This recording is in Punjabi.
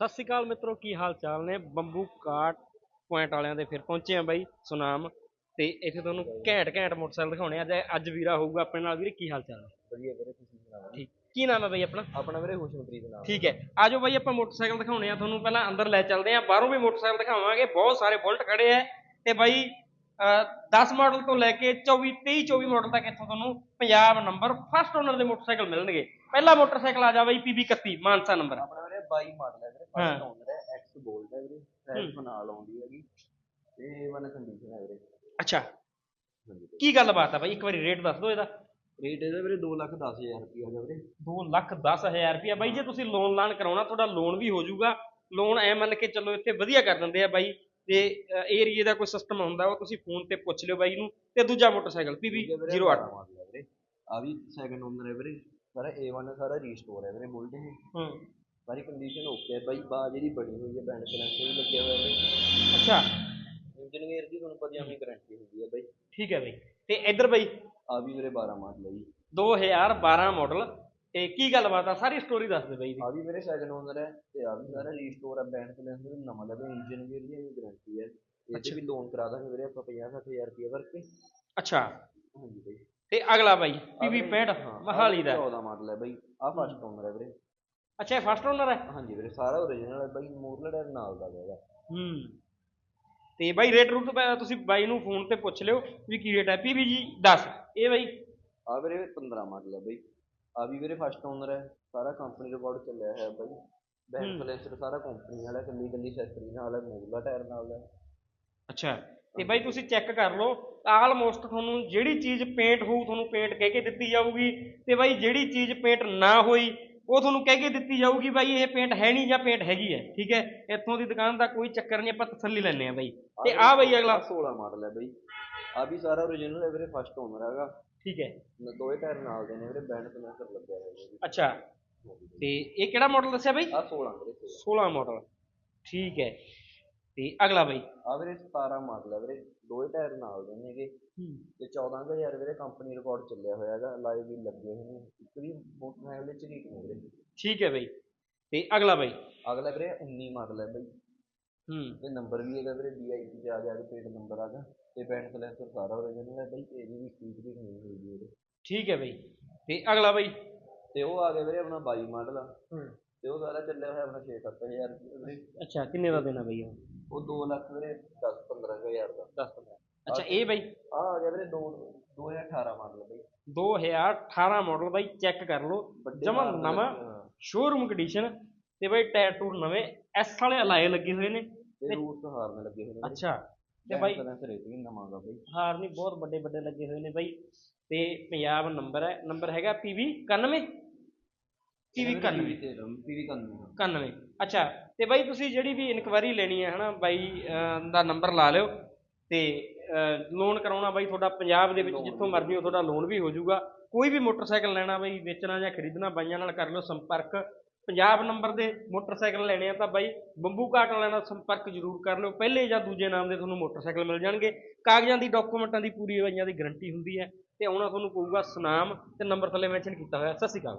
ਸਤਿ ਸ਼੍ਰੀ ਅਕਾਲ ਮਿੱਤਰੋ ਕੀ ਹਾਲ ਚਾਲ ਨੇ? ਬੰਬੂ ਕਾਟ ਪੁਆਇੰਟ ਵਾਲਿਆਂ ਦੇ ਫਿਰ ਪਹੁੰਚੇ ਆ ਬਾਈ ਸੁਨਾਮ। ਤੇ ਇੱਥੇ ਤੁਹਾਨੂੰ ਘੈਂਟ ਘੈਂਟ ਮੋਟਰਸਾਈਕਲ ਦਿਖਾਉਣੇ ਆ ਤੇ ਅੱਜ ਵੀਰਾ ਹੋਊਗਾ ਆਪਣੇ ਨਾਲ। ਵੀਰੇ ਕੀ ਹਾਲ ਚਾਲ ਹੈ ਵਧੀਆ ਵੀਰੇ ਤੁਸੀਂ ਸੁਣਾਓ? ਠੀਕ। ਕੀ ਨਾਮ ਹੈ ਬਾਈ ਆਪਣਾ? ਆਪਣਾ ਵੀਰੇ ਹੁਸ਼ਨਪ੍ਰੀਤ ਨਾਮ ਠੀਕ ਹੈ। ਆਜੋ ਬਾਈ ਆਪਾਂ ਮੋਟਰਸਾਈਕਲ ਦਿਖਾਉਣੇ ਆ। ਤੁਹਾਨੂੰ ਪਹਿਲਾਂ ਅੰਦਰ ਲੈ ਚੱਲਦੇ ਆ ਬਾਹਰੋਂ ਵੀ ਮੋਟਰਸਾਈਕਲ ਦਿਖਾਵਾਂਗੇ। ਬਹੁਤ ਸਾਰੇ ਬੁਲਟ ਖੜੇ ਆ। ਤੇ ਬਾਈ ਅਹ 10 ਮਾਡਲ ਤੋਂ ਲੈ ਕੇ 24 23 24 ਮਾਡਲ ਤੱਕ ਇੱਥੋਂ ਤੁਹਾਨੂੰ ਪੰਜਾਬ ਨੰਬਰ ਫਸਟ ਓਨਰ ਦੇ ਮੋਟਰਸਾਈਕਲ ਮਿਲਣਗੇ। ਪਹਿਲਾ ਮੋਟਰਸਾਈਕਲ ਆ ਜਾ ਬਾਈ PB 31 ਮਾਨਸਾ ਨੰਬਰ। 22 ਮਾਡਲ ਹੈ ਵੀਰੇ ਹਾਂ। ਫਸਟ ਓਨਰ ਹੈ ਐਕਸ ਗੋਲਡ ਹੈ ਵੀਰੇ ਸੈਲਫ ਨਾਲ ਆਉਂਦੀ ਹੈਗੀ ਤੇ ਵਨ ਕੰਡੀਸ਼ਨ ਹੈ ਵੀਰੇ। ਅੱਛਾ। ਹਾਂਜੀ ਕੀ ਗੱਲਬਾਤ ਆ ਬਾਈ? ਇੱਕ ਵਾਰੀ ਰੇਟ ਦੱਸ ਦਿਓ ਇਹਦਾ। ਰੇਟ ਇਹਦਾ ਵੀਰੇ 2 ਲੱਖ 10000 ਰੁਪਏ ਹੈਗਾ ਵੀਰੇ। 2 ਲੱਖ 10000 ਰੁਪਇਆ ਬਾਈ ਜੇ ਤੁਸੀਂ ਲੋਨ ਲਾਨ ਕਰਾਉਣਾ ਤੁਹਾਡਾ ਲੋਨ ਵੀ ਹੋ ਜਾਊਗਾ। ਲੋਨ ਐ ਮੰਨ ਕੇ ਚੱਲੋ ਇੱਥੇ ਵਧੀਆ ਕਰ ਦਿੰਦੇ ਆ ਬਾਈ। ਤੇ ਏਰੀਏ ਦਾ ਕੋਈ ਸਿਸਟਮ ਹੁੰਦਾ ਉਹ ਤੁਸੀਂ ਫੋਨ ਤੇ ਪੁੱਛ ਲਿਓ ਬਾਈ ਨੂੰ। ਤੇ ਦੂਜਾ ਮੋਟਰਸਾਈਕਲ PB 08 ਮਾਡਲ ਹੈ ਵੀਰੇ। ਆ ਵੀ ਸੈਕੰਡ ਓਨਰ ਹੈ ਵੀਰੇ। ਸਾਰਾ A1 ਸਾਰਾ ਰੀਸਟੋਰ ਹੈ ਵੀਰੇ ਬੁਲਟ ਇਹ। ਹੂੰ। ਸਾਰੀ ਕੰਡੀਸ਼ਨ ਓਕੇ ਹੈ ਬਾਈ ਬਾਜ ਇਹਦੀ ਬਣੀ ਹੋਈ ਹੈ ਬੈਂਡ ਸਲੈਂਸਰ ਵੀ ਲੱਗਿਆ ਹੋਇਆ ਵੀਰੇ ਅੱਛਾ। ਇੰਜਨ ਗੇਅਰ ਦੀ ਤੁਹਾਨੂੰ ਪਤਾ ਆਪਣੀ ਗਾਰੰਟੀ ਹੁੰਦੀ ਹੈ ਬਾਈ। ਠੀਕ ਹੈ ਬਾਈ। ਤੇ ਇੱਧਰ ਬਾਈ। ਆ ਵੀ ਵੀਰੇ 12 ਮਾਡਲ ਹੈ ਜੀ। 2012 ਮਾਡਲ ਤੇ ਕੀ ਗੱਲਬਾਤ ਆ? ਸਾਰੀ ਸਟੋਰੀ ਦੱਸ ਦੇ ਬਾਈ ਦੀ ਆ ਵੀ ਮੇਰੇ ਸੈਕੰਡ ਓਨਰ ਹੈ ਤੇ ਆ ਵੀ ਸਾਰਾ ਰੀਸਟੋਰ ਹੈ ਬੈਂਡ ਸਲੈਂਸਰ ਵੀ ਨਵਾਂ ਲੱਗਾ ਇੰਜਨ ਗੇਅਰ ਦੀ ਵੀ ਗਾਰੰਟੀ ਹੈ ਇਹ 'ਚ ਵੀ ਲੋਨ ਕਰਾ ਦਾਂਗੇ ਵੀਰੇ ਆਪਾਂ 50 60000 ਰੁਪਏ ਵਰਕੇ ਅੱਛਾ। ਹਾਂਜੀ ਬਾਈ। ਤੇ ਅਗਲਾ ਬਾਈ ਆਹ PB ਵੀਰੇ, 65 ਹਾਂ, ਆਹ ਮਹਾਲੀ ਦਾ। 14 ਮਾਡਲ ਹੈ ਬਾਈ। ਆ ਫਸਟ ਓਨਰ ਹੈ ਵੀਰੇ। ਅੱਛਾ ਇਹ ਫਸਟ ਓਨਰ ਹੈ? ਹਾਂਜੀ ਵੀਰੇ ਸਾਰਾ ਓਰੀਜਨਲ ਹੈ ਬਾਈ ਮੋਰਲਾ ਟਾਇਰ ਨਾਲ ਦਾ ਹੈਗਾ। ਹੂੰ। ਤੇ ਬਾਈ ਰੇਟ ਰੂਟ ਪ- ਤੁਸੀਂ ਬਾਈ ਨੂੰ ਫੋਨ ਤੇ ਪੁੱਛ ਲਿਓ ਵੀ ਕੀ ਰੇਟ ਹੈ? PB ਜੀ 10 ਇਹ ਬਾਈ? ਆ ਵੀਰੇ 15 ਮਾਡਲ ਹੈ ਬਾਈ। ਆ ਵੀ ਵੀਰੇ ਫਸਟ ਓਨਰ ਹੈ ਸਾਰਾ ਕੰਪਨੀ ਰਿਕਾਰਡ ਚੱਲਿਆ ਹੈ ਬਾਈ। ਹੂੰ। ਸਲੈਂਸਰ ਸਾਰਾ ਕੰਪਨੀ ਵਾਲਾ ਕੱਲੀ ਕੱਲੀ ਸੈਸਰੀ ਨਾਲ ਹੈ ਮੋਰਲਾ ਟਾਇਰ ਨਾਲ ਦਾ ਅੱਛਾ ਤੇ ਬਾਈ ਤੁਸੀਂ ਚੈੱਕ ਕਰ ਲਓ ਆਲਮੋਸਟ ਤੁਹਾਨੂੰ ਜਿਹੜੀ ਚੀਜ਼ ਪੇਂਟ ਹੋਊ ਤੁਹਾਨੂੰ ਪੇਂਟ ਕਹਿ ਕੇ ਦਿੱਤੀ ਜਾਊਗੀ। ਤੇ ਬਾਈ ਜਿਹੜੀ ਚੀਜ਼ ਪੇਂਟ ਨਾ ਹੋਈ ਉਹ ਤੁਹਾਨੂੰ ਕਹਿ ਕੇ ਦਿੱਤੀ ਜਾਊਗੀ ਬਾਈ ਇਹ ਪੇਂਟ ਹੈ ਨਹੀਂ ਜਾਂ ਪੇਂਟ ਹੈਗੀ ਹੈ ਠੀਕ ਹੈ? ਇੱਥੋਂ ਦੀ ਦੁਕਾਨ ਦਾ ਕੋਈ ਚੱਕਰ ਨਹੀਂ ਆਪਾਂ ਤਸੱਲੀ ਲੈਣੇ ਆ ਬਾਈ। ਤੇ ਆ ਬਾਈ ਅਗਲਾ। 16 ਮਾਡਲ ਹੈ ਬਾਈ। ਆ ਵੀ ਸਾਰਾ ਓਰੀਜਨਲ ਹੈ ਵੀਰੇ ਫਸਟ ਓਨਰ ਹੈਗਾ। ਠੀਕ ਹੈ। ਦੋਏ ਟਾਇਰ ਨਾਲ ਦੇ ਨੇ ਵੀਰੇ ਬੈਂਡ ਸਲੈਂਸਰ ਲੱਗਿਆ ਹੋਇਆ ਅੱਛਾ। ਤੇ ਇਹ ਕਿਹੜਾ ਮਾਡਲ ਦੱਸਿਆ ਬਾਈ? ਆ 16 ਵੀਰੇ 16 16 ਮਾਡਲ ਠੀਕ ਹੈ। ਤੇ ਅਗਲਾ ਬਾਈ। ਆ ਵੀਰੇ 17 ਮਾਡਲ ਹੈ ਵੀਰੇ। ਦੋਏ ਟਾਇਰ ਨਾਲ ਦੇ ਨੇਗੇ ਤੇ 14000 ਵੀਰੇ ਕੰਪਨੀ ਰਿਕਾਰਡ ਚੱਲਿਆ ਹੋਇਆ ਹੈਗਾ। ਲਾਈਵ ਵੀ ਲੱਗੇ ਹੋਏ ਨੇ। ਵੀ ਮੋਟਰਸਾਈਕਲ ਵੀਰੇ ਠੀਕ ਹੈ ਬਾਈ। ਤੇ ਅਗਲਾ ਬਾਈ। ਅਗਲਾ ਵੀਰੇ 19 ਮਾਡਲ ਹੈ ਬਾਈ। ਹੂੰ। ਤੇ ਨੰਬਰ ਵੀ ਹੈਗਾ ਵੀਰੇ DIP ਚ ਆ ਗਿਆ ਪੇਟ ਨੰਬਰ ਆ ਗਿਆ। ਤੇ ਬੈਂਡ ਸਲੈਂਸਰ ਸਾਰਾ ਓਰੀਜਨਲ ਹੈ ਬਾਈ ਇਹਦੀ ਵੀ ਫੀਸ ਵੀ ਨਹੀਂ ਹੋਈ ਵੀਰੇ। ਠੀਕ ਹੈ ਬਾਈ। ਤੇ ਅਗਲਾ ਬਾਈ। ਤੇ ਉਹ ਆ ਗਿਆ ਵੀਰੇ ਆਪਣਾ 22 ਮਾਡਲ। ਆ ਹੂੰ। ਤੇ ਉਹ ਸਾਰਾ ਚੱਲਿਆ ਹੋਇਆ ਆਪਣਾ 6-7000 ਵੀਰੇ ਅੱਛਾ ਕਿੰਨੇ ਦਾ ਦੇਣਾ ਬਾਈ ਉਹ? ਉਹ 2 ਲੱਖ ਵੀਰੇ 10-15000 ਦਾ। 10 15 ਅੱਛਾ ਇਹ ਬਾਈ। ਆ ਆ ਗਿਆ ਵੀਰੇ 2 2018 ਮਾਡਲ ਬਾਈ। 2018 ਮਾਡਲ ਬਾਈ ਚੈੱਕ ਕਰ ਲਓ। ਵੱਡੇ ਜਮਾ ਨਵਾਂ ਹਾਂ। ਸ਼ੋਰੂਮ ਕੰਡੀਸ਼ਨ ਤੇ ਬਾਈ ਟਾਇਰ ਟੂਰ ਨਵੇਂ ਐਸ ਵਾਲੇ ਅਲਾਏ ਲੱਗੇ ਹੋਏ ਨੇ। ਤੇ ਰੂਟ ਹਾਰਨ ਲੱਗੇ ਹੋਏ ਨੇ। ਅੱਛਾ ਤੇ ਬਾਈ ਸਲੈਂਸਰ ਇਹ ਵੀ ਨਵਾਂ ਗਾ ਬਾਈ। ਹਾਰ ਨਹੀਂ ਬਹੁਤ ਵੱਡੇ ਵੱਡੇ ਲੱਗੇ ਹੋਏ ਨੇ ਬਾਈ। ਤੇ ਪੰਜਾਬ ਨੰਬਰ ਹੈ ਨੰਬਰ ਹੈਗਾ PV 91 PV 91 ਪੀਵੀ 91 91 ਅੱਛਾ। ਤੇ ਬਾਈ ਤੁਸੀਂ ਜਿਹੜੀ ਵੀ ਇਨਕੁਆਇਰੀ ਲੈਣੀ ਹੈ ਹਨਾ ਬਾਈ ਅਹ, ਦਾ ਨੰਬਰ ਲਾ ਲਿਓ। ਤੇ ਲੋਨ ਕਰਾਉਣਾ ਬਾਈ ਤੁਹਾਡਾ ਪੰਜਾਬ ਦੇ ਵਿੱਚ ਜਿੱਥੋਂ ਮਰਜ਼ੀ ਹੋ ਤੁਹਾਡਾ ਲੋਨ ਵੀ ਹੋ ਜਾਊਗਾ। ਕੋਈ ਵੀ ਮੋਟਰਸਾਈਕਲ ਲੈਣਾ ਬਾਈ ਵੇਚਣਾ ਜਾਂ ਖਰੀਦਣਾ ਬਾਈਆਂ ਨਾਲ ਕਰ ਲਿਓ ਸੰਪਰਕ। ਪੰਜਾਬ ਨੰਬਰ ਦੇ ਮੋਟਰਸਾਈਕਲ ਲੈਣੇ ਆ ਤਾਂ ਬਾਈ ਬੰਬੂ ਕਾਟ ਵਾਲਿਆਂ ਨਾਲ ਸੰਪਰਕ ਜ਼ਰੂਰ ਕਰ ਲਿਓ। ਪਹਿਲੇ ਜਾਂ ਦੂਜੇ ਨਾਮ ਦੇ ਤੁਹਾਨੂੰ ਮੋਟਰਸਾਈਕਲ ਮਿਲ ਜਾਣਗੇ। ਕਾਗਜ਼ਾਂ ਦੀ ਡਾਕੂਮੈਂਟਾਂ ਦੀ ਪੂਰੀ ਬਾਈਆਂ ਦੀ ਗਾਰੰਟੀ ਹੁੰਦੀ ਹੈ। ਤੇ ਆਉਣਾ ਤੁਹਾਨੂੰ ਪਊਗਾ ਸੁਨਾਮ ਤੇ ਨੰਬਰ ਥੱਲੇ ਮੈਂਸ਼ਨ ਕੀਤਾ ਹੋਇਆ। ਸਤਿ ਸ਼੍ਰੀ ਅਕਾਲ।